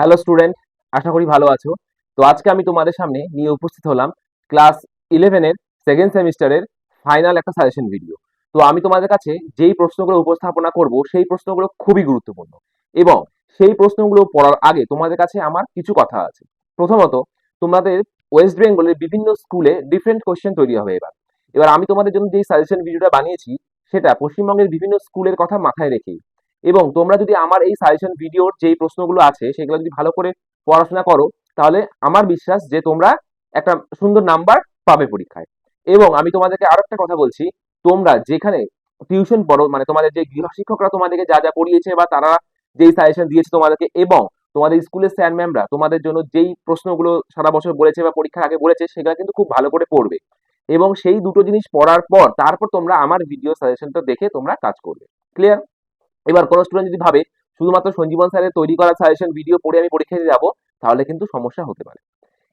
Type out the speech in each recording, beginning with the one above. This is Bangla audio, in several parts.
হ্যালো স্টুডেন্ট আশা করি ভালো আছো। তো আজকে আমি তোমাদের সামনে নিয়ে উপস্থিত হলাম ক্লাস ইলেভেনের সেকেন্ড সেমিস্টারের ফাইনাল একটা সাজেশন ভিডিও তো আমি তোমাদের কাছে যেই প্রশ্নগুলো উপস্থাপনা করব, সেই প্রশ্নগুলো খুবই গুরুত্বপূর্ণ। এবং সেই প্রশ্নগুলো পড়ার আগে তোমাদের কাছে আমার কিছু কথা আছে। প্রথমত, তোমাদের ওয়েস্ট বেঙ্গলের বিভিন্ন স্কুলে ডিফারেন্ট কোয়েশ্চেন তৈরি হবে এবার। এবার আমি তোমাদের জন্য যেই সাজেশন ভিডিওটা বানিয়েছি, সেটা পশ্চিমবঙ্গের বিভিন্ন স্কুলের কথা মাথায় রেখেই। এবং তোমরা যদি আমার এই সাজেশন ভিডিওর যেই প্রশ্নগুলো আছে, সেগুলো যদি ভালো করে পড়াশোনা করো, তাহলে আমার বিশ্বাস যে তোমরা একটা সুন্দর নাম্বার পাবে পরীক্ষায়। এবং আমি তোমাদেরকে আরও একটা কথা বলছি, তোমরা যেখানে টিউশন পড়ো মানে তোমাদের যে গৃহ শিক্ষকরা তোমাদেরকে যা যা পড়িয়েছে বা তারা যেই সাজেশন দিয়েছে তোমাদেরকে, এবং তোমাদের স্কুলের স্যার ম্যামরা তোমাদের জন্য যেই প্রশ্নগুলো সারা বছর বলেছে বা পরীক্ষার আগে বলেছে, সেগুলো কিন্তু খুব ভালো করে পড়বে। এবং সেই দুটো জিনিস পড়ার পর, তারপর তোমরা আমার ভিডিও সাজেশনটা দেখে তোমরা কাজ করবে। ক্লিয়ার এবার কোনো স্টুডেন্ট যদি ভাবে, শুধুমাত্র সঞ্জীবন স্যারের তৈরি করা সাজেশন ভিডিও পড়ে আমি পরীক্ষা দিতে যাব, তাহলে কিন্তু সমস্যা হতে পারে।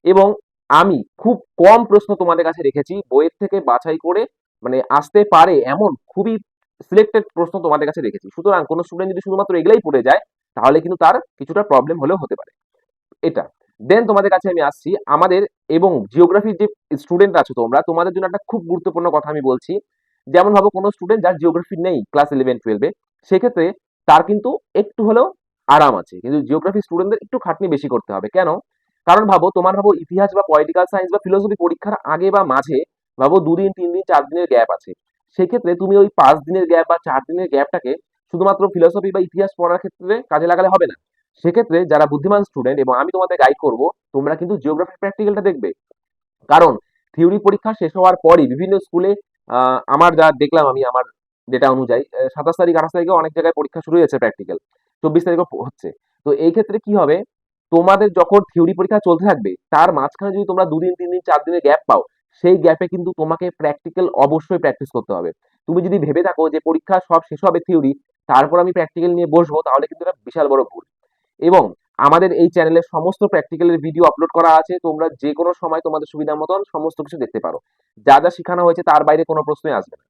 এবং আমি খুব কম প্রশ্ন তোমাদের কাছে রেখেছি, বইয়ের থেকে বাছাই করে মানে আসতে পারে এমন খুবই সিলেক্টেড প্রশ্ন তোমাদের কাছে রেখেছি। সুতরাং কোনো স্টুডেন্ট যদি শুধুমাত্র এগুলাই পড়ে যায়, তাহলে কিন্তু তার কিছুটা প্রবলেম হলেও হতে পারে। এটা। দেন তোমাদের কাছে আমি আসছি। আমাদের এবং জিওগ্রাফির যে স্টুডেন্ট আছো তোমরা, তোমাদের জন্য একটা খুব গুরুত্বপূর্ণ কথা আমি বলছি। যেমন ভাবো কোনো স্টুডেন্ট যার জিওগ্রাফি নেই ক্লাস ইলেভেন টুয়েলভে সেক্ষেত্রে তার কিন্তু একটু হলেও আরাম আছে। কিন্তু জিওগ্রাফি স্টুডেন্টদের একটু খাটনি বেশি করতে হবে। কেন? কারণ ভাবো, তোমার ভাবো ইতিহাস বা পলিটিক্যাল সায়েন্স বা ফিলোসফি পরীক্ষার আগে বা মাঝে ভাবো দুদিন তিন দিন চার দিনের গ্যাপ আছে। সেক্ষেত্রে তুমি ওই পাঁচ দিনের গ্যাপ বা চার দিনের গ্যাপটাকে শুধুমাত্র ফিলোসফি বা ইতিহাস পড়ার ক্ষেত্রে কাজে লাগালে হবে না। সেক্ষেত্রে যারা বুদ্ধিমান স্টুডেন্ট এবং আমি তোমাদের গাইড করব, তোমরা কিন্তু জিওগ্রাফি প্র্যাকটিক্যালটা দেখবে। কারণ থিওরি পরীক্ষা শেষ হওয়ার পরই বিভিন্ন স্কুলে আমার যা দেখলাম আমি, আমার ডেটা অনুযায়ী সাতাশ তারিখ, আঠাশ তারিখে অনেক জায়গায় পরীক্ষা শুরু হয়েছে প্র্যাকটিক্যাল চব্বিশ তারিখে হচ্ছে। তো এই ক্ষেত্রে কি হবে? তোমাদের যখন থিওরি পরীক্ষা চলতে থাকবে, তার মাঝখানে যদি তোমরা দুদিন, তিন দিন, চার দিনের গ্যাপ পাও, সেই গ্যাপে কিন্তু তোমাকে প্র্যাকটিক্যাল অবশ্যই প্র্যাকটিস করতে হবে। তুমি যদি ভেবে থাকো যে পরীক্ষা সব শেষ হবে থিওরি তারপর আমি প্র্যাকটিক্যাল নিয়ে বসবো, তাহলে কিন্তু এটা বিশাল বড় ভুল। এবং আমাদের এই চ্যানেলে সমস্ত প্র্যাকটিক্যালের ভিডিও আপলোড করা আছে, তোমরা যে কোনো সময় তোমাদের সুবিধা মতন সমস্ত কিছু দেখতে পারো। যা যা শেখানো হয়েছে, তার বাইরে কোনো প্রশ্নই আসবে না।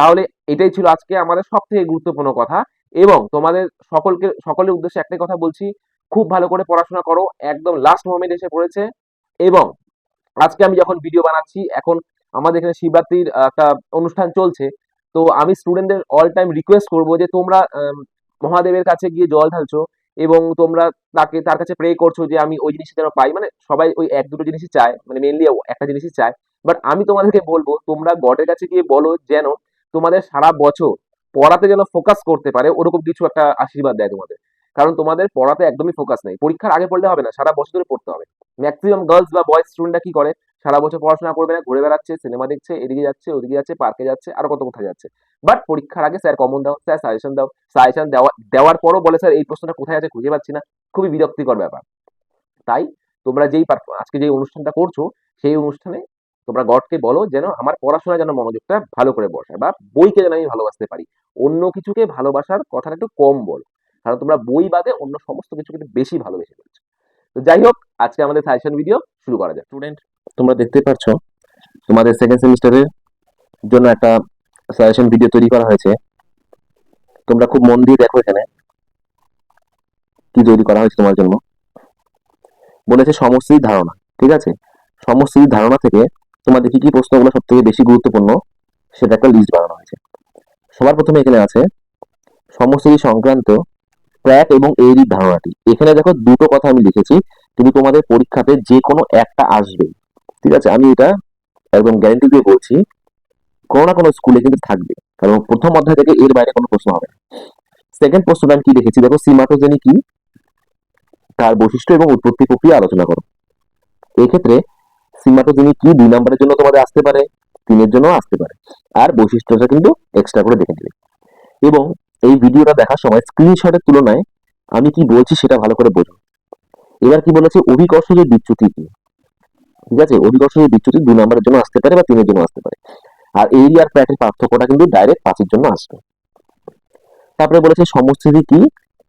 তাহলে এটাই ছিল আজকে আমাদের সব থেকে গুরুত্বপূর্ণ কথা এবং তোমাদের সকলকে, সকলের উদ্দেশ্যে একটাই কথা বলছি, খুব ভালো করে পড়াশোনা করো, একদম লাস্ট মোমেন্ট এসে পড়েছে এবং আজকে আমি যখন ভিডিও বানাচ্ছি, এখন আমাদের এখানে শিবরাত্রির একটা অনুষ্ঠান চলছে, তো আমি স্টুডেন্টদের অল টাইম রিকোয়েস্ট করব যে তোমরা মহাদেবের কাছে গিয়ে জল ঢালছো এবং তোমরা তাকে, তার কাছে প্রে করছ যে আমি ওই জিনিসটা যেন পাই মানে সবাই ওই এক দুটো জিনিসই চায় মানে মেনলি একটা জিনিসই চায় বাট আমি তোমাদেরকে বলব, তোমরা গডের কাছে গিয়ে বলো যেন তোমাদের সারা বছর পড়াতে যেন ফোকাস করতে পারে, ওরকম কিছু একটা আশীর্বাদ দেয় তোমাদের। কারণ তোমাদের পড়াতে একদমই ফোকাস নেই। পরীক্ষার আগে পড়লে হবে না, সারা বছর ধরে পড়তে হবে। ম্যাক্সিমাম গার্লস বা বয়েজ স্টুডেন্টরা কি করে? সারা বছর পড়াশোনা করবে না, ঘুরে বেড়াচ্ছে সিনেমা দেখছে, এদিকে যাচ্ছে, ওদিকে যাচ্ছে পার্কে যাচ্ছে, আর কত কোথায় যাচ্ছে। বাট পরীক্ষার আগে স্যার কমন দাও স্যার সাজেশন দাও সাজেশন দেওয়া, দেওয়ার পরও বলে স্যার এই প্রশ্নটা কোথায় আছে খুঁজে পাচ্ছি না। খুবই বিরক্তিকর ব্যাপার। তাই তোমরা যেই আজকে যে অনুষ্ঠানটা করছ, সেই অনুষ্ঠানে তোমরা গডকে বলো যেন আমার পড়াশোনা যেন মনোযোগটা ভালো করে বসায় বা বইকে যেন আমি ভালোবাসতে পারি। অন্য কিছুকে ভালোবাসার কথাটা একটু কম বলো। কারণ তোমরা বই বাদে অন্য সমস্ত কিছু কিন্তু বেশি ভালোবেসে ফেলছো। তো যাই হোক আজকে আমাদের সাজেশন ভিডিও শুরু করা যাক। স্টুডেন্ট তোমরা দেখতে পাচ্ছ তোমাদের সেকেন্ড সেমিস্টারের জন্য একটা সাজেশন ভিডিও তৈরি করা হয়েছে। তোমরা খুব মন দিয়ে দেখো এখানে কি তৈরি করা হয়েছে তোমার জন্য। বলেছে সমষ্টির ধারণা ঠিক আছে? সমষ্টির ধারণা থেকে তোমাদের কি কি প্রশ্নগুলো সব থেকে বেশি গুরুত্বপূর্ণ, সেটা একটা লিস্ট বানানো হয়েছে। সবার প্রথমে এখানে আছে সমষ্টি সংক্রান্ত ট্র্যাক এবং এরই ধারণাটি। এখানে দেখো দুটো কথা আমি লিখেছি কিন্তু তোমাদের পরীক্ষাতে যে কোনো একটা আসবেই ঠিক আছে? আমি এটা একদম গ্যারেন্টি দিয়ে বলছি, কোনো না কোনো স্কুলে কিন্তু থাকবে, কারণ প্রথম অধ্যায় থেকে এর বাইরে কোনো প্রশ্ন হবে না। সেকেন্ড প্রশ্নটা আমি কি দেখেছি? দেখো সিমাটোজেনি কি? তার বৈশিষ্ট্য এবং উৎপত্তি প্রক্রিয়া আলোচনা করো। এই ক্ষেত্রে সিমাটোজেনি কি দুই নম্বরের জন্য তোমাদের আসতে পারে? তিনের জন্য আসতে পারে। আর বৈশিষ্ট্যটা কিন্তু এক্সট্রা করে দেখে নেবে। এবং এই ভিডিওটা দেখার সময় স্ক্রিনশটের তুলনায় আমি কি বলছি সেটা ভালো করে বোঝো। এবার কি বলেছে? অভিকর্ষজের বিচ্যুতি কি ঠিক আছে? অভিকর্ষজের বিচ্যুতি দুই নম্বরের জন্য আসতে পারে বা তিনের জন্য আসতে পারে। আর এরিয়ার প্যাটের পার্থক্যটা কিন্তু ডাইরেক্ট পাঁচের জন্য আসবে। তারপরে বলেছে সমস্থিতি কি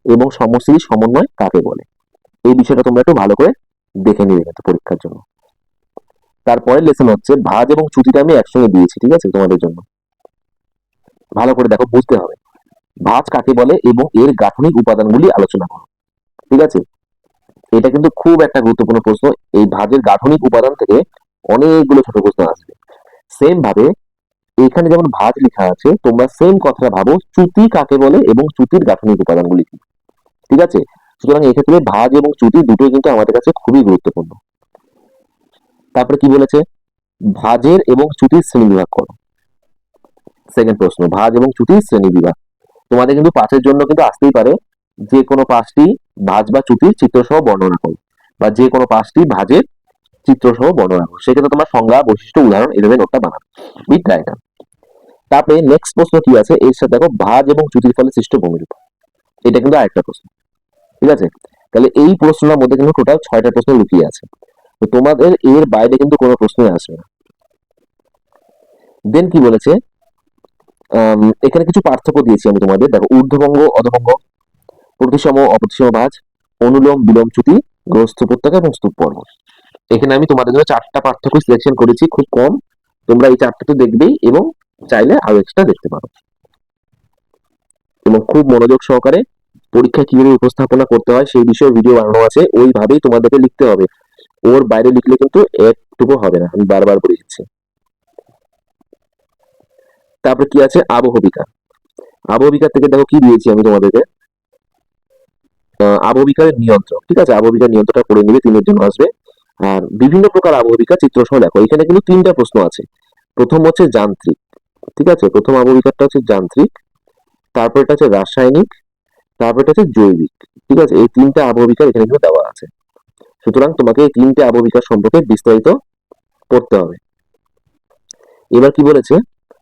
এবং সমস্থিতি সমন্বয় কাকে বলে? এই বিষয়টা তোমরা একটু ভালো করে দেখে নিবে পরীক্ষার জন্য। তারপরে লেসন হচ্ছে ভাজ এবং চুতিটা আমি একসঙ্গে দিয়েছি, ঠিক আছে, তোমাদের জন্য। ভালো করে দেখো, বুঝতে হবে। ভাজ কাকে বলে এবং এর গাঠনিক উপাদানগুলি আলোচনা করো, ঠিক আছে? এটা কিন্তু খুব একটা গুরুত্বপূর্ণ প্রশ্ন। এই ভাজের গাঠনিক উপাদান থেকে অনেকগুলো ছোট প্রশ্ন আসবে। সেম ভাবে এখানে যেমন ভাজ লেখা আছে, তোমরা সেম কথাটা ভাবো চ্যুতি কাকে বলে এবং চ্যুতির গাঠনিক উপাদানগুলি কি? ঠিক আছে? সুতরাং এক্ষেত্রে ভাজ এবং চ্যুতি দুটোই কিন্তু আমাদের কাছে খুবই গুরুত্বপূর্ণ। তারপরে কি বলেছে? ভাজের এবং চ্যুতির শ্রেণি বিভাগ করো। সেকেন্ড প্রশ্ন, ভাজ এবং চ্যুতির শ্রেণি বিভাগ। তোমাদের কিন্তু পাঁচের জন্য কিন্তু আসতেই পারে যে কোনো পাঁচটি ভাজ বা চ্যুতির চিত্রসহ বর্ণনা করো বা যে কোনো পাঁচটি ভাজের চিত্রসহ বর্ণনা করো। সেক্ষেত্রে তোমার সংজ্ঞা, বৈশিষ্ট্য, উদাহরণ এভাবে নোটটা বানাবে। উইথ ডায়াগ্রাম তারপরে নেক্সট প্রশ্ন কি আছে? এর সাথে দেখো, ভাজ এবং চ্যুতির ফলে সৃষ্ট ভূমিরূপ। এটা কিন্তু আরেকটা প্রশ্ন। ঠিক আছে? তাহলে এই প্রশ্নটার মধ্যে কিন্তু টোটাল ছয়টা প্রশ্ন লুকিয়ে আছে। তো তোমাদের এর বাইরে কিন্তু কোনো প্রশ্নই আসবে না। দেন কি বলেছে? এখানে কিছু পার্থক্য দিয়েছি আমি তোমাদের। দেখো, ঊর্ধ্ববঙ্গ, অধবঙ্গ, প্রতিসম, অপ্রতিসম ভাজ অনুলোম, বিলোম, চ্যুতি গ্রস্ত উপত্যকা এবং স্তূপ পর্ব এখানে আমি তোমাদের জন্য চারটা পার্থক্য সিলেকশন করেছি, খুব কম। তোমরা এই চারটা তো দেখবেই এবং চাইলে আরও এক্সট্রা দেখতে পারো। এবং খুব মনোযোগ সহকারে পরীক্ষা কীভাবে উপস্থাপনা করতে হয় সেই বিষয়ে ভিডিও বানানো আছে। ওইভাবেই তোমাদেরকে লিখতে হবে। ওর বাইরে লিখলে কিন্তু একটুকু হবে না। আমি বারবার বলে দিচ্ছি। তারপর কি আছে? আবহবিকা আবহবিকার থেকে দেখো কি দিয়েছি আমি তোমাদেরকে? আবহবিকারের নিয়ন্ত্রক। ঠিক আছে? আবহবিকার নিয়ন্ত্রণটা করে নিবে, তিনের জন্য আসবে। আর বিভিন্ন প্রকার আবহবিকার চিত্রসহ দেখো এখানে কিন্তু তিনটা প্রশ্ন আছে। প্রথম হচ্ছে যান্ত্রিক। ঠিক আছে? প্রথম আবহবিকারটা হচ্ছে যান্ত্রিক। তারপর এটা হচ্ছে রাসায়নিক। তারপর এটা হচ্ছে জৈবিক। ঠিক আছে? এই তিনটা আবহবিকার এখানে কিন্তু দেওয়া আছে। সুতরাং তোমাকে এই তিনটে আবহবিকার সম্পর্কে বিস্তারিত পড়তে হবে। এবার কি বলেছে?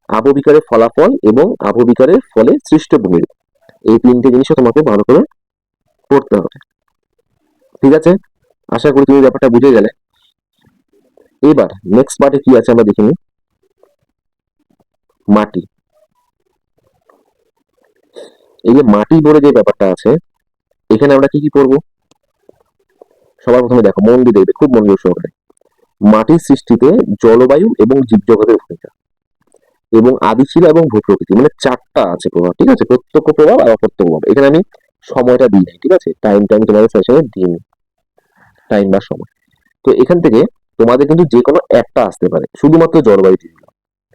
আবহবিকারের ফলাফল এবং আবহবিকারের ফলে সৃষ্ট ভূমিরূপ এই তিনটে জিনিসও তোমাকে ভালো করে পড়তে হবে। ঠিক আছে? আশা করি তুমি ব্যাপারটা বুঝে গেলে। এবার নেক্সট পার্টে কি আছে আমরা দেখে নিই। মাটি। এই যে মাটি বলে যে ব্যাপারটা আছে, এখানে আমরা কি কি পড়ব? সবার প্রথমে দেখো, মন দিয়ে দেখবে, খুব মনোযোগ সহকারে। মাটির সৃষ্টিতে জলবায়ু এবং জীবজগতের ভূমিকা এবং আদিশিলা এবং ভূপ্রকৃতি মানে চারটা আছে প্রভাব, ঠিক আছে? প্রত্যক্ষ প্রভাব আর অপ্রত্যক্ষ প্রভাব। এখানে আমি সময়টা দিই নাই, ঠিক আছে? টাইমটা আমি তোমাদের সেশনে দিইনি টাইম বা সময়। তো এখান থেকে তোমাদের কিন্তু যে কোনো একটা আসতে পারে, শুধুমাত্র জলবায়ু দিল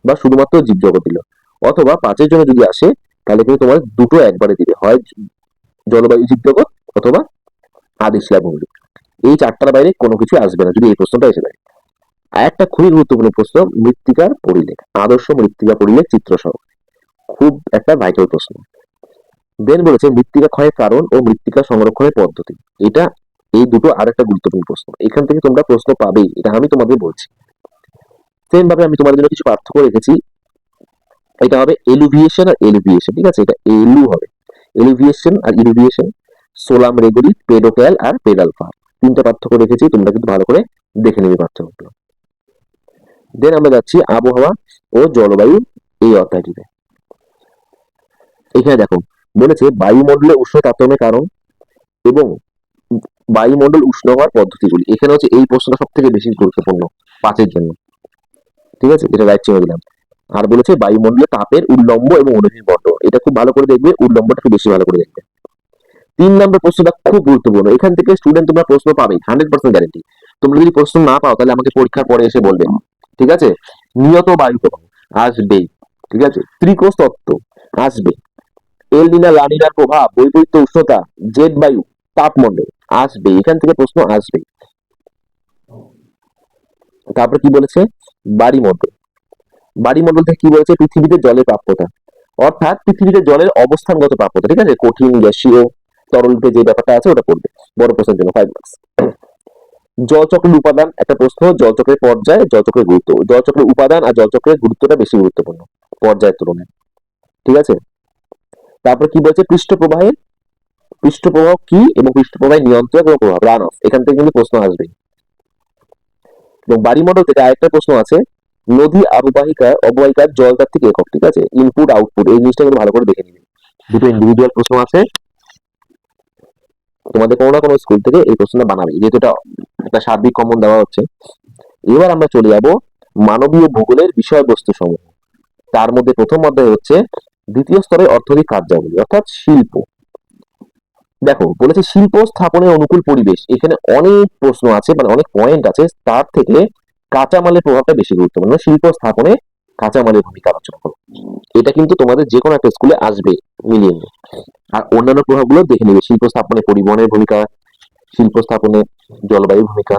বা শুধুমাত্র জীবজগৎ দিল অথবা পাঁচের জন্য যদি আসে, তাহলে কিন্তু তোমার দুটো একবারে দিবে, হয় জলবায়ু জীবজগৎ অথবা আদিশিলা ভূমিরূপ এই চারটার বাইরে কোনো কিছু আসবে না, যদি এই প্রশ্নটা এসে যায়। আর একটা খুবই গুরুত্বপূর্ণ প্রশ্ন, মৃত্তিকার পরিলেখ, আদর্শ মৃত্তিকা পরিলেখ চিত্র সহ খুব একটা ভাইটাল প্রশ্ন। দেন বলেছে, মৃত্তিকা ক্ষয়ের কারণ ও মৃত্তিকা সংরক্ষণের পদ্ধতি। এটা, এই দুটো আর একটা গুরুত্বপূর্ণ প্রশ্ন। এখান থেকে তোমরা প্রশ্ন পাবেই, এটা আমি তোমাদের বলছি। সেম ভাবে আমি তোমাদের জন্য কিছু পার্থক্য রেখেছি। এটা হবে এলুভিয়েশন আর এলুভিয়েশন, ঠিক আছে? এটা এলু হবে। এলুভিয়েশন আর ইলুভিয়েশন, সোলাম রেগুলি পেডোক্যাল আর পেডালফা। তিনটা পার্থক্য রেখেছি তোমরা কিন্তু ভালো করে দেখে নেবে পার্থক্যগুলো। দেন আমরা যাচ্ছি আবহাওয়া ও জলবায়ু এই অধ্যায়টিতে। এখানে দেখো, বলেছে বায়ুমণ্ডলে উষ্ণ তারতম্যের কারণ এবং বায়ুমণ্ডল উষ্ণ হওয়ার পদ্ধতিগুলি। এখানে হচ্ছে এই প্রশ্নটা সব থেকে বেশি গুরুত্বপূর্ণ পাঁচের জন্য। ঠিক আছে? এটা রাইট চিহ্ন দিলাম। আর বলেছে বায়ুমণ্ডলে তাপের উল্লম্ব এবং অনুভূমিক বন্টন এটা খুব ভালো করে দেখবে, উল্লম্বটা একটু বেশি ভালো করে দেখবে। তিন নম্বর প্রশ্নটা খুব গুরুত্বপূর্ণ। এখান থেকে স্টুডেন্ট তোমরা প্রশ্ন পাবে হান্ড্রেড পার্সেন্ট গ্যারেন্টি তোমরা যদি প্রশ্ন না পাও, তাহলে আমাকে পরীক্ষার পরে এসে বলবে। ঠিক আছে? নিয়ত বায়ু প্রবাহ আসবেই ঠিক আছে? ত্রিকোষ তত্ত্ব আসবে। এল নিনা লানিনার প্রভাব, বৈপরীত্য উষ্ণতা জেট বায়ু, তাপমণ্ডল, আসবে। এখান থেকে প্রশ্ন আসবে। তারপর কি বলেছে? বাড়িমণ্ডল। বাড়িমণ্ডল থেকে কি বলেছে? পৃথিবীতে জলের প্রাপ্যতা। অর্থাৎ পৃথিবীতে জলের অবস্থানগত প্রাপ্যতা। ঠিক আছে? কঠিন, গ্যাসীয় তরলতে যে ব্যাপারটা আছে ওটা পড়বে বড় প্রশ্নের জন্য ফাইভ মার্কস জলচক্রের উপাদান, একটা প্রশ্ন, জলচক্রের পর্যায়, জলচক্রের গুরুত্ব। জলচক্রের উপাদান আর জলচক্রের গুরুত্বটা বেশি গুরুত্বপূর্ণ পর্যায়ের তুলনায়। ঠিক আছে? তারপর কি বলছে? পৃষ্ঠ প্রবাহের পৃষ্ঠ কি এবং পৃষ্ঠপ্রবাহ নিয়ন্ত্রক এবং প্রভাব? রান অফ এখান থেকে কিন্তু প্রশ্ন আসবে এবং বাড়িমণ্ডল থেকে আরেকটা প্রশ্ন আছে। নদী অববাহিকা অববাহিকার জলতাত্ত্বিক একক, ঠিক আছে? ইনপুট আউটপুট এই জিনিসটা কিন্তু ভালো করে দেখে নিবে। দুটো ইন্ডিভিজুয়াল প্রশ্ন আছে। তোমাদের কোনো না কোনো স্কুল থেকে এই প্রশ্নটা বানাবে। যেহেতু এটা একটা সার্বিক কমন দেওয়া হচ্ছে। এবার আমরা চলে যাব মানবীয় ভূগোলের বিষয়বস্তু সমূহ তার মধ্যে প্রথম অধ্যায় হচ্ছে দ্বিতীয় স্তরের অর্থনৈতিক কার্যাবলী, অর্থাৎ শিল্প। দেখো, বলেছে শিল্প স্থাপনের অনুকূল পরিবেশ। এখানে অনেক প্রশ্ন আছে মানে অনেক পয়েন্ট আছে। তার থেকে কাঁচামালের প্রভাবটা বেশি গুরুত্বপূর্ণ। শিল্প স্থাপনে কাঁচামালের ভূমিকা আলোচনা করো। এটা কিন্তু তোমাদের যে কোনো একটা স্কুলে আসবে মিলিয়ে নিয়ে। আর অন্যান্য প্রভাবগুলো দেখে নেবে। শিল্প স্থাপনে পরিবহনের ভূমিকা, শিল্প স্থাপনে জলবায়ুর ভূমিকা।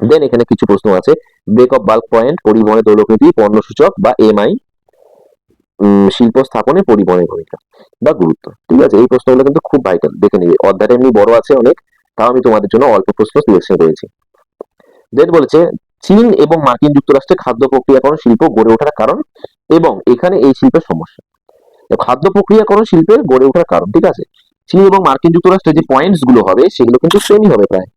দেন এখানে কিছু প্রশ্ন আছে। ব্রেক অফ বাল্ক পয়েন্ট পরিবহনের দৌলনীতি পণ্য সূচক বা এমআই শিল্প স্থাপনে পরিবহনের ভূমিকা বা গুরুত্ব। ঠিক আছে? এই প্রশ্নগুলো কিন্তু খুব ভাইটাল দেখে নিবে। অধ্যায়টা এমনি বড় আছে অনেক, তাও আমি তোমাদের জন্য অল্প প্রশ্ন সিলেকশন করেছি দেন বলেছে চীন এবং মার্কিন যুক্তরাষ্ট্রে খাদ্য প্রক্রিয়াকরণ শিল্প গড়ে ওঠার কারণ এবং এখানে এই শিল্পের সমস্যা। খাদ্য প্রক্রিয়াকরণ শিল্পের গড়ে ওঠার কারণ, ঠিক আছে? চীন এবং মার্কিন যুক্তরাষ্ট্রে যে পয়েন্টসগুলো হবে, সেগুলো কিন্তু সেমই হবে প্রায়।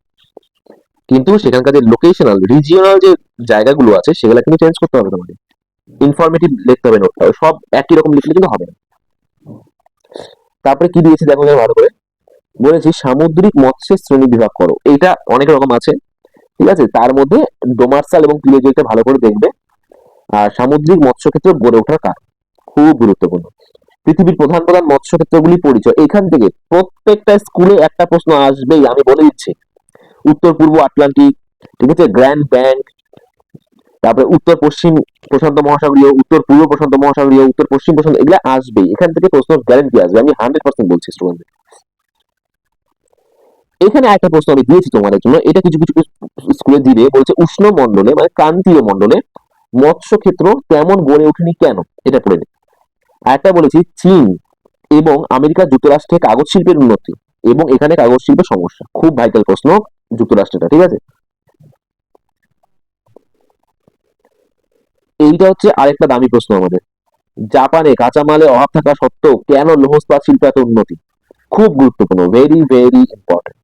কিন্তু সেখানকার যে লোকেশনাল রিজিওনাল যে জায়গাগুলো আছে, সেগুলো কিন্তু চেঞ্জ করতে হবে তোমাকে ইনফরমেটিভ লিখতে হবে নোটটা সব একই রকম লিখলে কিন্তু হবে না। তারপরে কি দিয়েছে দেখো ভালো করে? বলেছি সামুদ্রিক মৎস্যের শ্রেণি বিভাগ করো। এইটা অনেক রকম আছে। ঠিক আছে? তার মধ্যে ডোমার্সাল এবং প্লেজিওটা ভালো করে দেখবে। আর সামুদ্রিক মৎস্য ক্ষেত্র গড়ে ওঠার কাজ খুব গুরুত্বপূর্ণ। পৃথিবীর প্রধান প্রধান মৎস্য ক্ষেত্রগুলি পরিচয়। এখান থেকে প্রত্যেকটা স্কুলে একটা প্রশ্ন আসবেই, আমি বলে দিচ্ছি। উত্তর, পূর্ব আটলান্টিক, ঠিক আছে? গ্র্যান্ড ব্যাংক, তারপরে উত্তর, পশ্চিম প্রশান্ত মহাসাগরীয়, উত্তর, পূর্ব প্রশান্ত মহাসাগরীয়, উত্তর, পশ্চিম প্রশান্ত, এগুলো আসবেই। এখান থেকে প্রশ্ন গ্যারেন্টি আসবে। আমি হান্ড্রেড পার্সেন্ট বলছি স্টুডেন্ট এখানে একটা প্রশ্ন আমি দিয়েছি তোমাদের জন্য। এটা কিছু কিছু স্কুলে দিবে, বলছে উষ্ণ মণ্ডলে মানে ক্রান্তীয় মণ্ডলে মৎস্য ক্ষেত্র তেমন গড়ে ওঠেনি কেন? এটা পড়ে একটা বলেছি, চীন এবং আমেরিকা যুক্তরাষ্ট্রে কাগজ শিল্পের উন্নতি এবং এখানে কাগজ শিল্পের সমস্যা। খুব ভাইটাল প্রশ্ন যুক্তরাষ্ট্রটা, ঠিক আছে? এইটা হচ্ছে আরেকটা দামি প্রশ্ন আমাদের। জাপানে কাঁচামালের অভাব থাকা সত্ত্বেও কেন লৌহ ইস্পাত শিল্প এত উন্নতি? খুব গুরুত্বপূর্ণ ভেরি ভেরি ইম্পর্টেন্ট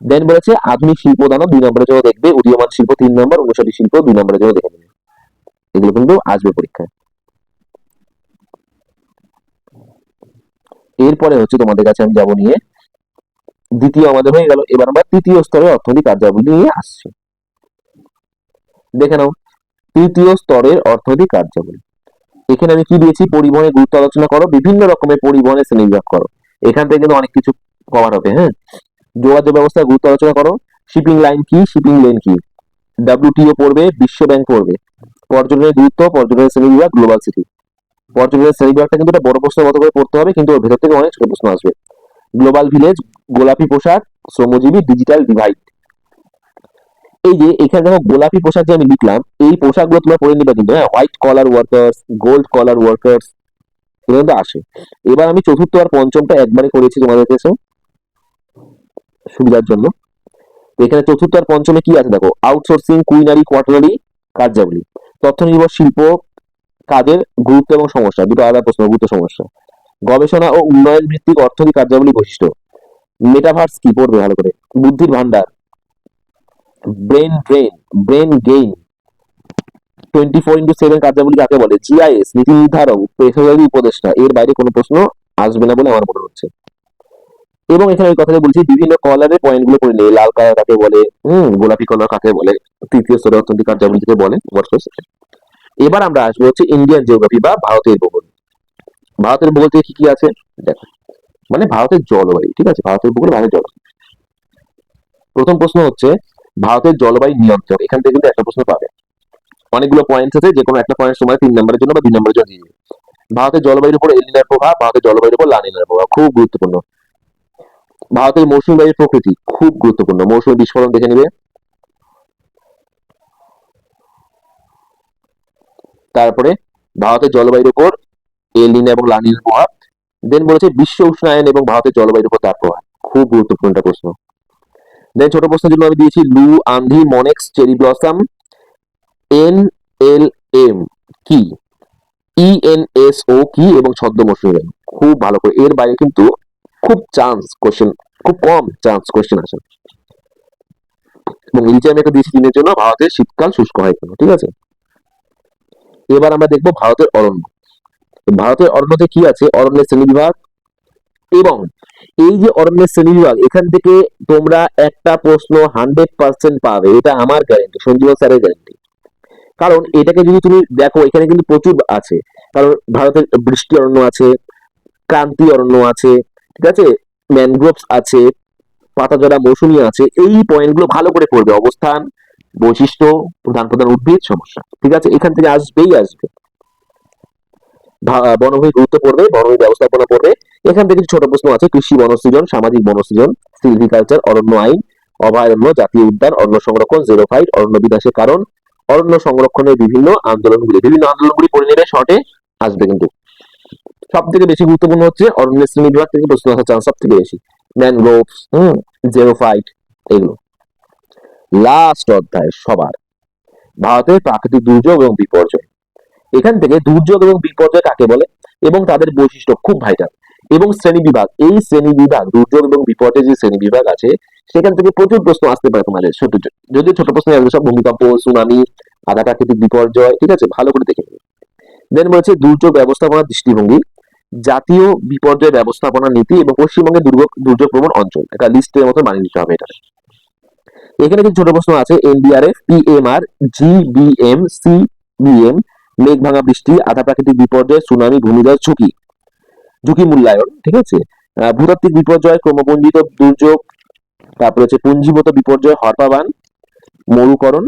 দেন বলেছে আধুনিক শিল্প দানব, দুই নম্বরের জন্য দেখবে, উদীয়মান শিল্প তিন নম্বর অনুসারী শিল্প দুই নম্বরের জন্য দেখে নেবে। এগুলো কিন্তু আসবে পরীক্ষায়। এরপরে হচ্ছে তোমাদের কাছে আমি যাব নিয়ে, দ্বিতীয় আমাদের হয়ে গেল, এবার আমরা তৃতীয় স্তরের অর্থনৈতিক কার্যাবলী নিয়ে আসছি। দেখে নাও, তৃতীয় স্তরের অর্থনৈতিক কার্যাবলী। এখানে আমি কি দিয়েছি? পরিবহনের গুরুত্ব আলোচনা করো, বিভিন্ন রকমের পরিবহনের শ্রেণীবিভাগ করো। এখান থেকে কিন্তু অনেক কিছু কভার হবে হ্যাঁ? যোগাযোগ ব্যবস্থার গুরুত্ব আলোচনা করো। শিপিং লাইন কি? শিপিং লেন কি? ডাব্লিউটিও পড়বে, বিশ্ব ব্যাংক পড়বে। পর্যটনের গুরুত্ব, পর্যটনের শ্রেণি বিভাগ গ্লোবাল সিটি পর্যটনের শ্রেণি বিভাগটা কিন্তু বড় প্রশ্নের মতো করে পড়তে হবে, কিন্তু ওর ভেতর থেকে অনেক ছোট প্রশ্ন আসবে। গ্লোবাল ভিলেজ গোলাপি পোশাক, শ্রমজীবী ডিজিটাল ডিভাইড এই যে, এখানে দেখো, গোলাপি পোশাক যে আমি লিখলাম, এই পোশাকগুলো তোমরা পড়ে নিবে কিন্তু হ্যাঁ? White collar workers gold collar workers এগুলো আসে। এবার আমি চতুর্থ আর পঞ্চমটা একবারে করেছি তোমাদের কাছে সুবিধার জন্য। এখানে চতুর্থ আর পঞ্চমে কি আছে দেখো? আউটসোর্সিং কুইনারি কোয়ার্টারি কার্যাবলী। তথ্য নির্ভর শিল্প কাজের গুরুত্ব এবং সমস্যা? দুটো আলাদা প্রশ্ন, গুরুত্ব, সমস্যা। গবেষণা ও উন্নয়ন ভিত্তিক অর্থনৈতিক কার্যাবলী বৈশিষ্ট্য। মেটাভার্স কি পড়বে ভালো করে? বুদ্ধির ভান্ডার brain drain brain gain twenty four into seven কার্যাবলী কাকে বলে? জিআইএস নীতি নির্ধারক পেশাদারী উপদেষ্টা। এর বাইরে কোনো প্রশ্ন আসবে না বলে আমার মনে হচ্ছে। এবং এখানে ওই কথাটা বলছি, বিভিন্ন কলারের পয়েন্টগুলো করে নেই। লাল কালার কাকে বলে? হম, গোলাপি কলার কাকে বলে? তৃতীয় স্তরের অর্থনৈতিক থেকে বলে এবার আমরা আসব হচ্ছে ইন্ডিয়ান জিওগ্রাফি বা ভারতের ভূগোল। ভারতের ভূগোল থেকে কি কি আছে? দেখো। মানে ভারতের জলবায়ু, ঠিক আছে? ভারতের ভূগোল, ভারতের জলবায়ু। প্রথম প্রশ্ন হচ্ছে, ভারতের জলবায়ু নিয়ন্ত্রণ এখান থেকে কিন্তু একটা প্রশ্ন পাবে। অনেকগুলো পয়েন্ট আছে যে কোনো একটা পয়েন্ট সময় তিন নম্বরের জন্য বা দুই নম্বরের জন্য। ভারতের জলবায়ুর উপর এলিনার প্রভাব, ভারতের জলবায়ুর উপর লানিনার প্রভাব। খুব গুরুত্বপূর্ণ। ভারতের মৌসুমী বায়ুর প্রকৃতি খুব গুরুত্বপূর্ণ। মৌসুমী বিস্ফোরণ দেখে নিবে। তারপরে ভারতের জলবায়ুর উপর এলিনা এবং লানিনার প্রভাব। দেন বলেছে বিশ্ব উষ্ণায়ন এবং ভারতের জলবায়ুর উপর তার প্রভাব। খুব গুরুত্বপূর্ণ একটা প্রশ্ন। দেন ছোট প্রশ্নের জন্য আমি দিয়েছি, loo, Aandhi, মনেক্স, cherry blossom, N L M, কি? ইএনএস ও কি? এবং ছদ্ম মৌসুমী খুব ভালো করে। এর বাইরে কিন্তু খুব চান্স কোশ্চেন খুব কম চান্স কোশ্চেন আসে। এবং নিচে আমি একটা দিয়েছি দিনের জন্য ভারতের শীতকাল শুষ্ক হয় কেন ঠিক আছে? এবার আমরা দেখব ভারতের অরণ্য। ভারতের অরণ্যতে কি আছে? অরণ্যের শ্রেণীবিভাগ এবং এই যে অরণ্যের শ্রেণীবিভাগ, এখান থেকে তোমরা একটা প্রশ্ন হান্ড্রেড পার্সেন্ট পাবে, এটা আমার গ্যারেন্টি সঞ্জীব স্যারের গ্যারেন্টি কারণ এটাকে যদি তুমি দেখো, এখানে কিন্তু প্রচুর আছে। কারণ ভারতের বৃষ্টি অরণ্য আছে, ক্রান্তি অরণ্য আছে ঠিক আছে? ম্যানগ্রোভস আছে পাতাজরা মৌসুমী আছে, এই পয়েন্টগুলো ভালো করে পড়বে। অবস্থান, বৈশিষ্ট্য, প্রধান প্রধান উদ্ভিদ, সমস্যা। ঠিক আছে? এখান থেকে আসবেই আসবে। বনভূমি গুরুত্ব পড়বে, বনভূমি ব্যবস্থাপনা পড়বে। এখান থেকে ছোট প্রশ্ন আছে। কৃষি বনসৃজন, সামাজিক বনসৃজন সিলভিকালচার অরণ্য আইন, অভয়ারণ্য, জাতীয় উদ্যান, অরণ্য সংরক্ষণ জিরো ফাইট অরণ্য বিনাশের কারণ, অরণ্য সংরক্ষণের বিভিন্ন আন্দোলনগুলি। বিভিন্ন আন্দোলনগুলি পড়ে নেবে, শর্টে আসবে কিন্তু। সব থেকে বেশি গুরুত্বপূর্ণ হচ্ছে অরণ্যের শ্রেণি বিভাগ থেকে প্রশ্ন আসার চান্স সব থেকে বেশি। ম্যানগ্রোভস হুম জিরো ফাইট এগুলো। লাস্ট অধ্যায়, সবার। ভারতের প্রাকৃতিক দুর্যোগ এবং বিপর্যয়। এখান থেকে দুর্যোগ এবং বিপর্যয় কাকে বলে? এবং তাদের বৈশিষ্ট্য খুব ভাইটাল এবং শ্রেণি বিভাগ, এই শ্রেণি বিভাগ, দুর্যোগ এবং বিপর্যয় যে শ্রেণি বিভাগ আছে, সেখান থেকে প্রচুর প্রশ্ন আসতে পারে তোমাদের। ছোট যদি ছোট প্রশ্ন আসবে, সব ভূমিকম্প সুনামি আধা প্রাকৃতিক বিপর্যয়, ঠিক আছে? ভালো করে দেখে নেবে দেন বলেছে দুর্যোগ ব্যবস্থাপনার দৃষ্টিভঙ্গি। জাতীয় বিপর্যয় ব্যবস্থাপনা নীতি এবং পশ্চিমবঙ্গের দুর্যোগ দুর্যোগ প্রবণ অঞ্চল। একটা লিস্টের মতো বানিয়ে নিতে হবে এটা এখানে কিছু ছোট প্রশ্ন আছে। এনডিআরএফ পিএমআর জিবিএম সিবিএম মেঘ ভাঙা বৃষ্টি, আধা প্রাকৃতিক বিপর্যয়, সুনামি ভূমিধস ঝুঁকি। ঝুঁকি মূল্যায়ন, ঠিক আছে? ভূতাত্ত্বিক বিপর্যয় ক্রমপঞ্জিত দুর্যোগ, তারপরে হচ্ছে পুঞ্জীভূত বিপর্যয়, হরপাবান, মরুকরণ,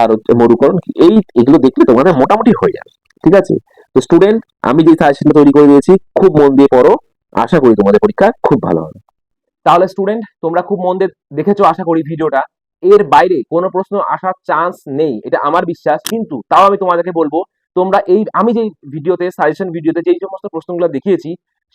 আর মরুকরণ এই, এগুলো দেখলে তোমাদের মোটামুটি হয়ে যাবে, ঠিক আছে? তো স্টুডেন্ট আমি যে সাজেশনটা তৈরি করে দিয়েছি, খুব মন দিয়ে পড়ো। আশা করি তোমাদের পরীক্ষা খুব ভালো হবে। তাহলে স্টুডেন্ট তোমরা খুব মন দিয়ে দেখেছ, আশা করি ভিডিওটা। এর বাইরে কোনো প্রশ্ন আসার চান্স নেই, এটা আমার বিশ্বাস, কিন্তু তাও আমি তোমাদেরকে বলব, তোমরা এই, আমি যে ভিডিওতে সাজেশন ভিডিওতে যেই সমস্ত প্রশ্নগুলো দেখিয়েছি,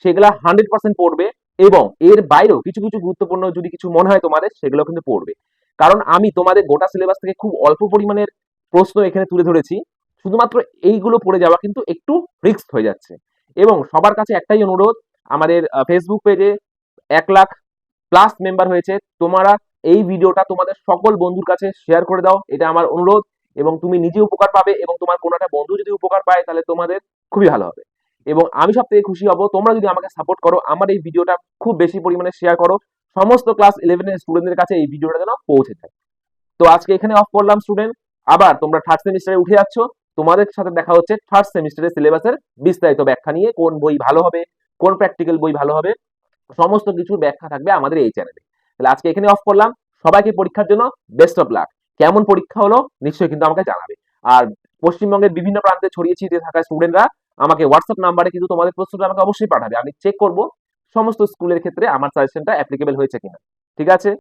সেগুলো হান্ড্রেড পার্সেন্ট পড়বে এবং এর বাইরেও কিছু কিছু গুরুত্বপূর্ণ যদি কিছু মনে হয় তোমাদের, সেগুলো কিন্তু পড়বে। কারণ আমি তোমাদের গোটা সিলেবাস থেকে খুব অল্প পরিমাণের প্রশ্ন এখানে তুলে ধরেছি শুধুমাত্র এইগুলো পড়ে যাওয়া কিন্তু একটু রিস্ক হয়ে যাচ্ছে। এবং সবার কাছে একটাই অনুরোধ, আমাদের ফেসবুক পেজে এক লাখ প্লাস মেম্বার হয়েছে। তোমরা এই ভিডিওটা তোমাদের সকল বন্ধুর কাছে শেয়ার করে দাও, এটা আমার অনুরোধ। এবং তুমি নিজে উপকার পাবে এবং তোমার কোনো একটা বন্ধু যদি উপকার পায়, তাহলে তোমাদের খুবই ভালো হবে। এবং আমি সব থেকে খুশি হব, তোমরা যদি আমাকে সাপোর্ট করো, আমার এই ভিডিওটা খুব বেশি পরিমাণে শেয়ার করো। সমস্ত ক্লাস ইলেভেনের স্টুডেন্টদের কাছে এই ভিডিওটা যেন পৌঁছে যায়। তো আজকে এখানে অফ করলাম স্টুডেন্ট আবার তোমরা থার্ড সেমিস্টারে উঠে যাচ্ছ। তোমাদের সাথে দেখা হচ্ছে থার্ড সেমিস্টারের সিলেবাসের বিস্তারিত ব্যাখ্যা নিয়ে, কোন বই ভালো হবে, কোন প্র্যাকটিক্যাল বই ভালো হবে, সমস্ত কিছুর ব্যাখ্যা থাকবে আমাদের এই চ্যানেলে তাহলে আজকে এখানে অফ করলাম। সবাইকে পরীক্ষার জন্য বেস্ট অফ লাক কেমন পরীক্ষা হলো নিশ্চয়ই কিন্তু আমাকে জানাবে। আর পশ্চিমবঙ্গের বিভিন্ন প্রান্তে ছড়িয়ে ছিটিয়ে থাকা স্টুডেন্টরা আমাকে হোয়াটসঅ্যাপ নাম্বারে কিন্তু তোমাদের প্রশ্নটা আমাকে অবশ্যই পাঠাবে। আমি চেক করব সমস্ত স্কুলের ক্ষেত্রে আমার সাজেশনটা অ্যাপ্লিকেবল হয়েছে কিনা। ঠিক আছে?